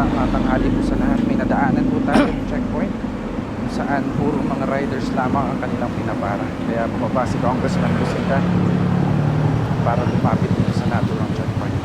magandang uh, tanghali po sa lahat. May nadaanan po tayo ng checkpoint kung saan puro mga riders lamang ang kanilang pinapara. Kaya bumaba si Congressman Busita para lumapit dito sa naturang checkpoint.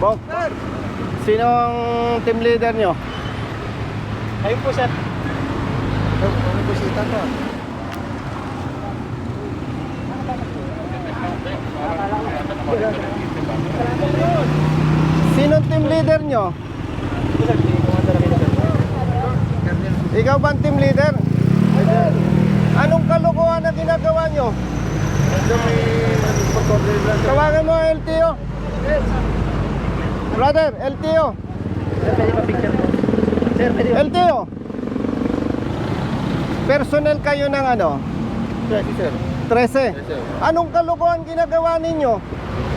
Bok, sino ang team leader nyo? Ayun po, sir. Ano po si to? Sino ang team leader nyo? Ikaw ba ang team leader? Anong kalokohan na ginagawa nyo? Tawagan mo ang LTO. Brother, LTO. LTO. Personnel kayo ng ano? Sir, sir. 13. Anong kalokohan ginagawa ninyo?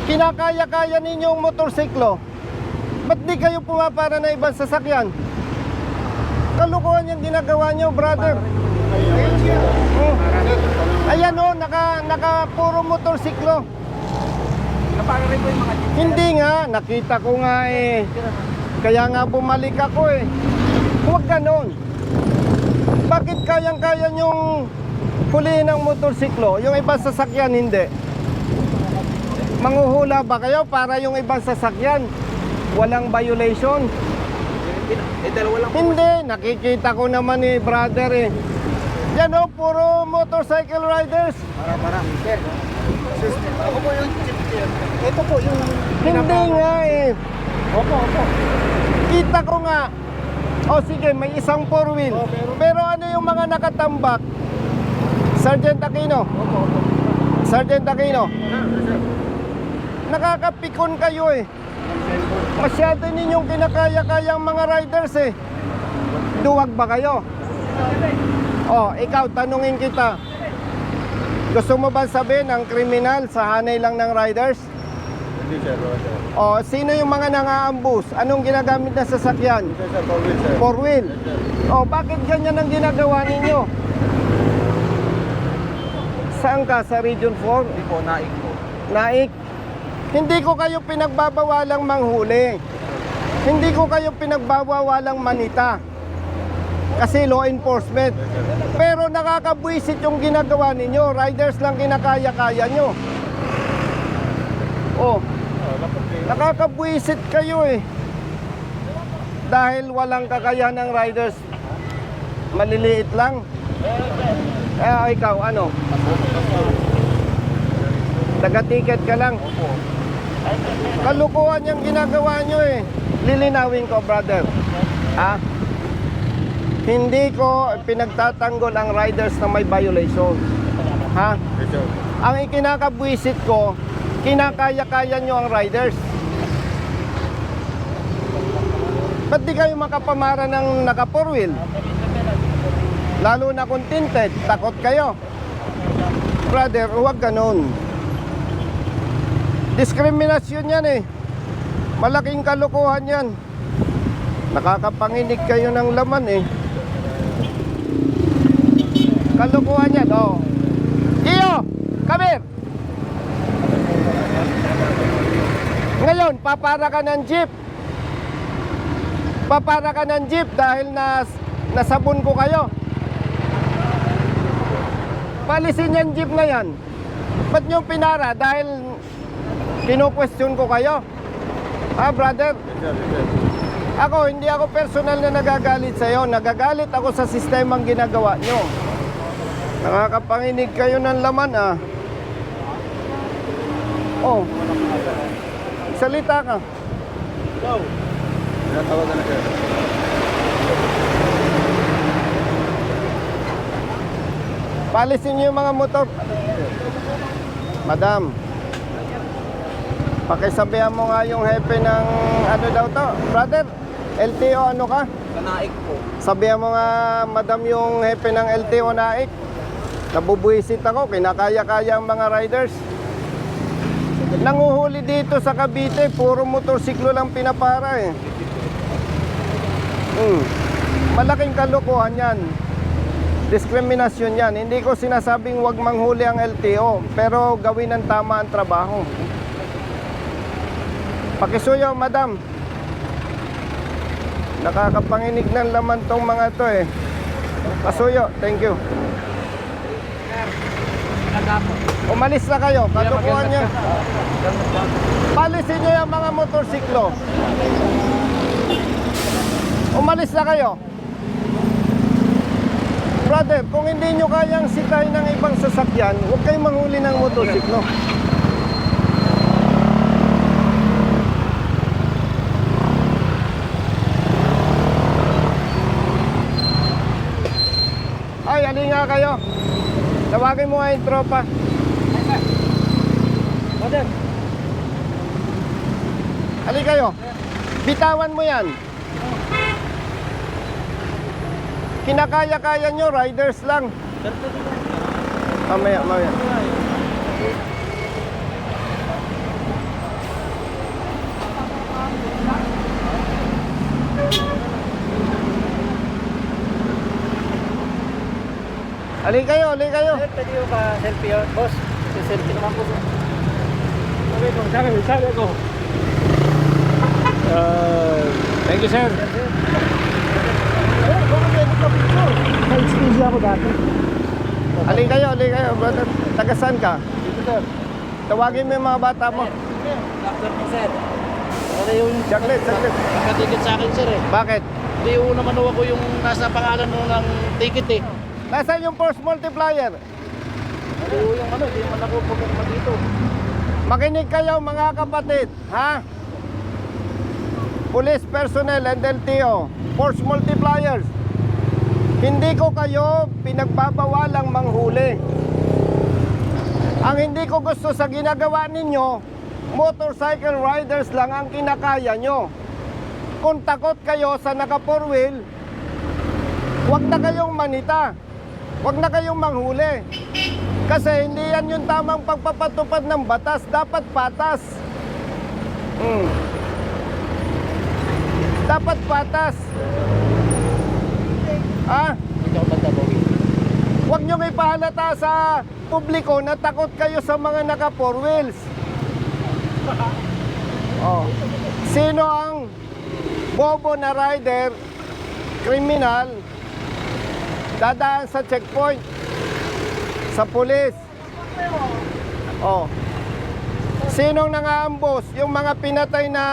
Kinakaya-kaya ninyo ang motorsiklo. Ba't di kayo pumapara na ibang sasakyan? Kalokohan yung ginagawa nyo, brother. Oh. Ayan o, naka, naka puro motorsiklo. Yung. Hindi nga, nakita ko nga eh. Kaya nga bumalik ako eh. Huwag ganon. Bakit kayang-kaya nyong hulihin ng motorsiklo? Yung ibang sasakyan, hindi. Manguhula ba kayo para yung ibang sasakyan walang violation? Eh, dalawa lang po. Hindi, nakikita ko naman eh, brother eh. Yan o, puro motorcycle riders. Para, para. Sir, ako po yung sir. Ito po yung... Hindi nga eh. Opo, opo. Kita ko nga. O sige, may isang four wheel. Oh, pero- pero... ano yung mga nakatambak? Sergeant Aquino. Opo, opo. Sergeant Aquino. Nakakapikon kayo eh. Masyado ninyong kinakaya-kaya ang mga riders eh. Duwag ba kayo? Oh, ikaw, tanungin kita. Gusto mo ba sabihin ang kriminal sa hanay lang ng riders? Hindi, sir. Wala, sir. O, sino yung mga nangaambus? Anong ginagamit na sasakyan? Sir, forward, sir. Four wheel. Oh, bakit ganyan ang ginagawa ninyo? Saan ka? Sa Region 4? Hindi po, naik po. Naik? Hindi ko kayo pinagbabawalang manghuli. Hindi ko kayo pinagbabawalang manita. Kasi law enforcement. Pero nakakabwisit yung ginagawa ninyo. Riders lang kinakaya-kaya nyo. Oh, nakakabwisit kayo eh. Dahil walang kakayahan ng riders. Maliliit lang. Eh, ikaw, ano? Taga-ticket ka lang. Kalukuhan yung ginagawa nyo eh. Lilinawin ko, brother. Ha? Hindi ko pinagtatanggol ang riders na may violation. Ha? Ang ikinakabwisit ko, kinakaya-kaya nyo ang riders. Ba't di kayo makapamara ng naka four wheel? Lalo na kung tinted, takot kayo. Brother, huwag ganun. Diskriminasyon yan eh. Malaking kalokohan yan. Nakakapanginig kayo ng laman eh. Kalokohan yan, oh. Iyo, come here. Ngayon, papara ka ng jeep. Papara ka ng jeep dahil nas, nasabon ko kayo. Palisin yung jeep na yan. Ba't nyo pinara? Dahil kino-question ko kayo. Ha, brother? Ako, hindi ako personal na nagagalit sa'yo. Nagagalit ako sa sistemang ginagawa nyo. Nakakapanginig kayo ng laman, ah. Oh. Salita ka. Tinatawagan na, sir. Palisin niyo yung mga motor. Madam. Pakisabihan mo nga yung hepe ng ano daw to. Brother, LTO ano ka? Sa naik po. Sabihan mo nga, madam, yung hepe ng LTO naik. Nabubuisit ako, kinakaya-kaya ang mga riders. Nanguhuli dito sa Cavite, puro motorsiklo lang pinapara eh. Hmm. Malaking kalokohan yan. Diskriminasyon yan. Hindi ko sinasabing wag manghuli ang LTO, pero gawin ng tama ang trabaho. Pakisuyo, madam. Nakakapanginig ng laman tong mga to eh. Pasuyo, thank you. Umalis na kayo, katukuhan niyo. Palisin niyo yung mga motorsiklo. Umalis na kayo. Brother, kung hindi nyo kayang sitahin ng ibang sasakyan, huwag kayong manghuli ng motorsiklo. Nga kayo. Tawagin mo nga yung tropa. Brother. Ali kayo. Bitawan mo yan. Kinakaya-kaya nyo, riders lang. Mamaya, mamaya. Ali kayo, ali kayo. Pwede yung pa-selfie yun, boss. Selfie naman po. Sabi ko, sabi ko, sabi ko. Uh, thank you, sir. Excuse ako dati. Ali kayo, ali kayo, brother. Tagasan ka. Dito, sir. Tawagin mo yung mga bata mo. Doctor ni sir. Ano yung Saglit, saglit. nakatikit sa akin, sir eh. Bakit? Hindi yung naman ako yung nasa pangalan mo ng ticket eh. Nasaan yung force multiplier? Hindi yung ano, hindi naman ako pumunta dito. Makinig kayo mga kapatid, ha? Police personnel and LTO, force multipliers. Hindi ko kayo pinagbabawalang manghuli. Ang hindi ko gusto sa ginagawa ninyo, motorcycle riders lang ang kinakaya nyo. Kung takot kayo sa naka four wheel, huwag na kayong manita. Huwag na kayong manghuli. Kasi hindi yan yung tamang pagpapatupad ng batas. Dapat patas. Hmm. Dapat patas. Ah, huwag niyong ipahalata sa publiko na takot kayo sa mga naka four wheels. Oh. Sino ang bobo na rider, kriminal, dadaan sa checkpoint, sa pulis? Oh. Sinong nangaambos? Yung mga pinatay na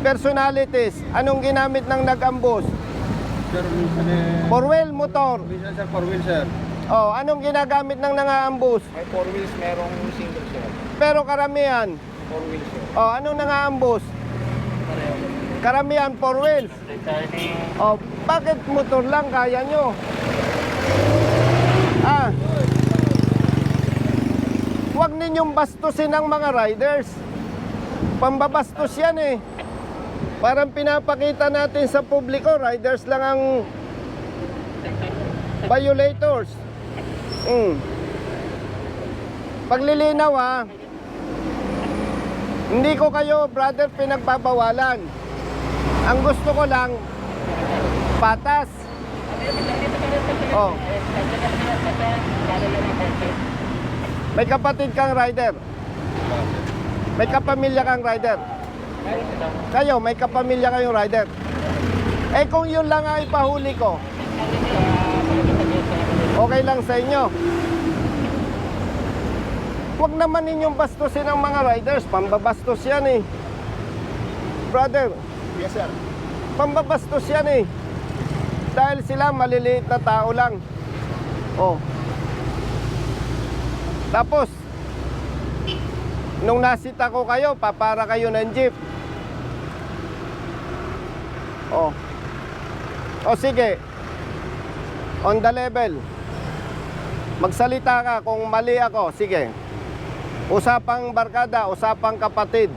personalities. Anong ginamit ng nag-ambos? Eh... Four wheel motor. Sir, four wheel sir. Oh, anong ginagamit ng nangaambos? May four wheels, merong single sir. Pero karamihan. Four wheels sir. Oh, anong nangaambos? Karamihan four wheels. Oh, bakit motor lang kaya nyo? Ah. Huwag ninyong bastusin ang mga riders. Pambabastos yan eh. Parang pinapakita natin sa publiko, riders lang ang violators. Mm. Paglilinaw ah, hindi ko kayo, brother, pinagbabawalan. Ang gusto ko lang, patas. Oh. May kapatid kang rider. May kapamilya kang rider. Kayo, may kapamilya kayong rider. Eh kung yun lang ang ipahuli ko, okay lang sa inyo. Huwag naman ninyong bastusin ang mga riders. Pambabastos yan eh. Brother, Yes sir. pambabastos yan eh. Dahil sila maliliit na tao lang. Oh. Tapos, nung nasita ko kayo, papara kayo ng jeep. Oh. O sige. On the level. Magsalita ka kung mali ako. Sige. Usapang barkada, usapang kapatid.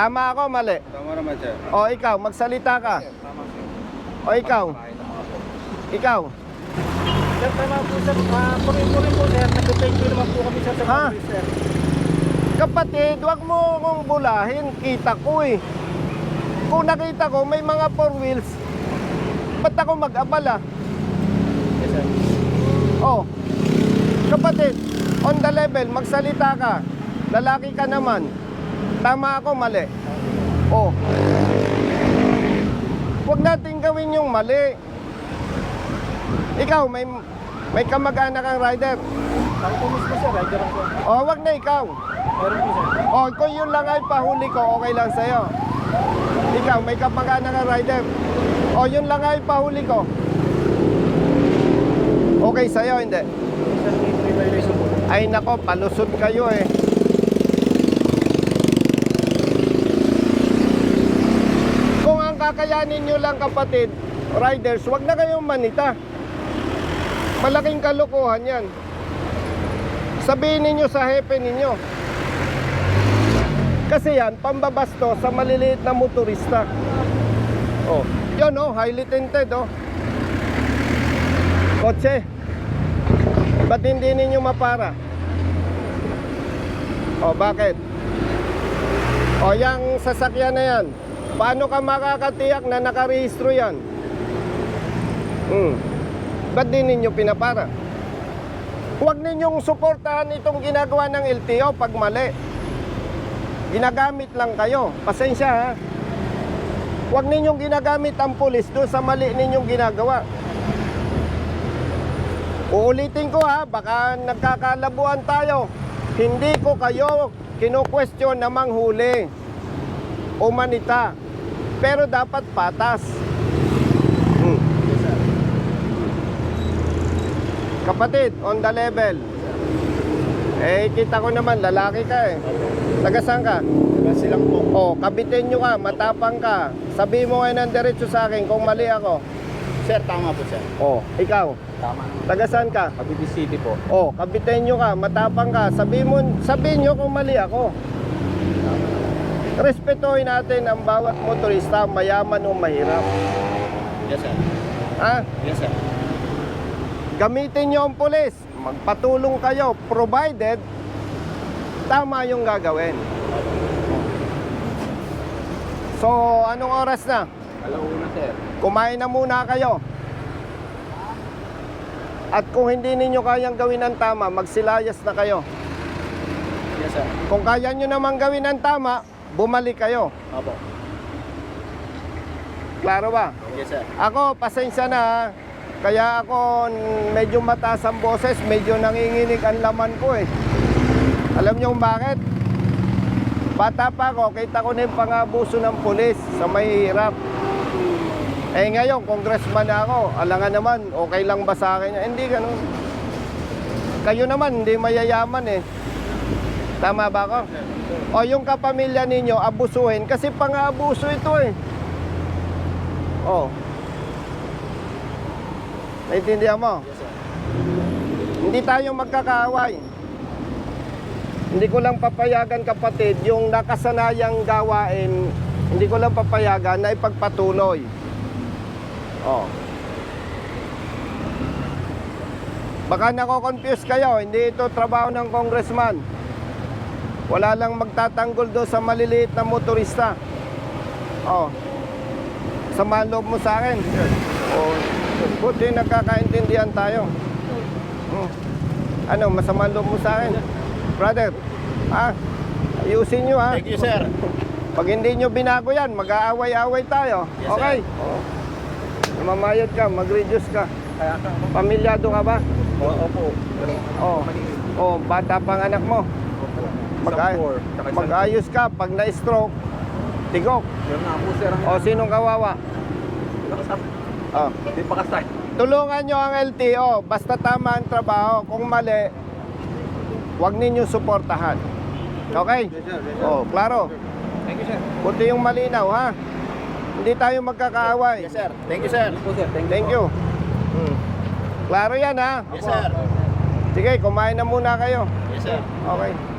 Tama ako, mali. Tama naman sir. O ikaw, magsalita ka. O ikaw, ikaw. Sir, tama po sir. Uh, Purin-purin po sir. Nag-thank you naman po kami sir sa Ha? sir. Kapatid, wag mo akong bulahin. Kita ko eh. Kung nakita ko may mga four wheels, ba't ako mag-abala? Yes sir. Oh, kapatid, on the level, magsalita ka. Lalaki ka naman. Tama ako, mali. Oh, Huwag natin gawin yung mali. Ikaw, may may kamag-anak kang rider. Ako po mismo sir, rider ako. O, wag na ikaw. Meron po sir. O, kung yun lang ay pahuli ko, okay lang sa'yo. Ikaw, may kamag-anak kang rider. O, yun lang ay pahuli ko. Okay sa'yo, hindi. Ay nako, palusot kayo eh. Kung ang kakayanin nyo lang kapatid, riders, wag na kayong manita. Malaking kalokohan yan. Sabihin ninyo sa hepe ninyo. Kasi yan, pambabasto sa maliliit na motorista. Oh, yun oh, highly tinted oh. Kotse. Ba't hindi ninyo mapara? O, bakit? O, yung sasakyan na yan, paano ka makakatiyak na nakarehistro yan? Hmm. Ba't di ninyo pinapara? Huwag ninyong suportahan itong ginagawa ng LTO pag mali. Ginagamit lang kayo. Pasensya ha. Huwag ninyong ginagamit ang pulis doon sa mali ninyong ginagawa. Uulitin ko ha, baka nagkakalabuan tayo. Hindi ko kayo kino-question na manghuli o manita. Pero dapat patas. Hmm. Kapatid, on the level. Eh, kita ko naman, lalaki ka eh. Taga saan ka? Kasi lang po. Oh, kabitin nyo ka, matapang ka. Sabi mo ngayon ng diretso sa akin kung mali ako. Sir, tama po sir. Oh, ikaw, Tama. taga saan ka? Cavite City po. Oh, kabitin nyo ka, matapang ka. Sabi mo, sabihin nyo kung mali ako. Respetuhin natin ang bawat motorista, mayaman o mahirap. Yes sir. Ha? Yes sir. Gamitin nyo ang pulis. Magpatulong kayo, provided tama yung gagawin. So, anong oras na? Alauna sir. Kumain na muna kayo. At kung hindi ninyo kayang gawin ang tama, magsilayas na kayo. Yes sir. Kung kaya nyo namang gawin ang tama, bumalik kayo. Opo. Klaro ba? Yes sir. Ako, pasensya na. Kaya ako medyo mataas ang boses, medyo nanginginig ang laman ko eh. Alam niyo kung bakit? Bata pa ako, kita ko na yung pangabuso ng pulis sa mahihirap. Eh ngayon, congressman na ako, alangan naman, okay lang ba sa akin? Hindi ganun. Kayo naman, hindi mayayaman eh. Tama ba ako? O yung kapamilya ninyo, abusuhin kasi pang-abuso ito eh. Oh. Naintindihan mo? Yes sir. Hindi tayo magkakaaway. Hindi ko lang papayagan kapatid yung nakasanayang gawain, hindi ko lang papayagan na ipagpatuloy. Oh. Baka nako-confuse kayo, hindi ito trabaho ng congressman. Wala lang magtatanggol doon sa maliliit na motorista. Oh. Sama loob mo sa akin. Oh. Buti nagkakaintindihan tayo. Hmm. Ano, masama loob mo sa akin? Brother, ha? Ayusin nyo ha. Thank you sir. Pag hindi nyo binago yan, mag-aaway-away tayo. Yes, okay? Oo. Mamayad ka, mag-reduce ka. Pamilyado ka ba? Opo. Oo. Oh, bata pang anak mo. Mag- mag-ayos ka pag na-stroke. Tigok. Meron na po sir. O, sinong kawawa? Oh. Hindi pa kasay. Tulungan nyo ang LTO. Basta tama ang trabaho. Kung mali, huwag ninyo suportahan. Okay? Oh, klaro. Thank you sir. Kunti yung malinaw, ha? Hindi tayo magkakaaway. Yes sir. Thank you sir. Po sir. Thank you. Hmm. Klaro yan, ha? Yes sir. Sige, kumain na muna kayo. Yes sir. Okay.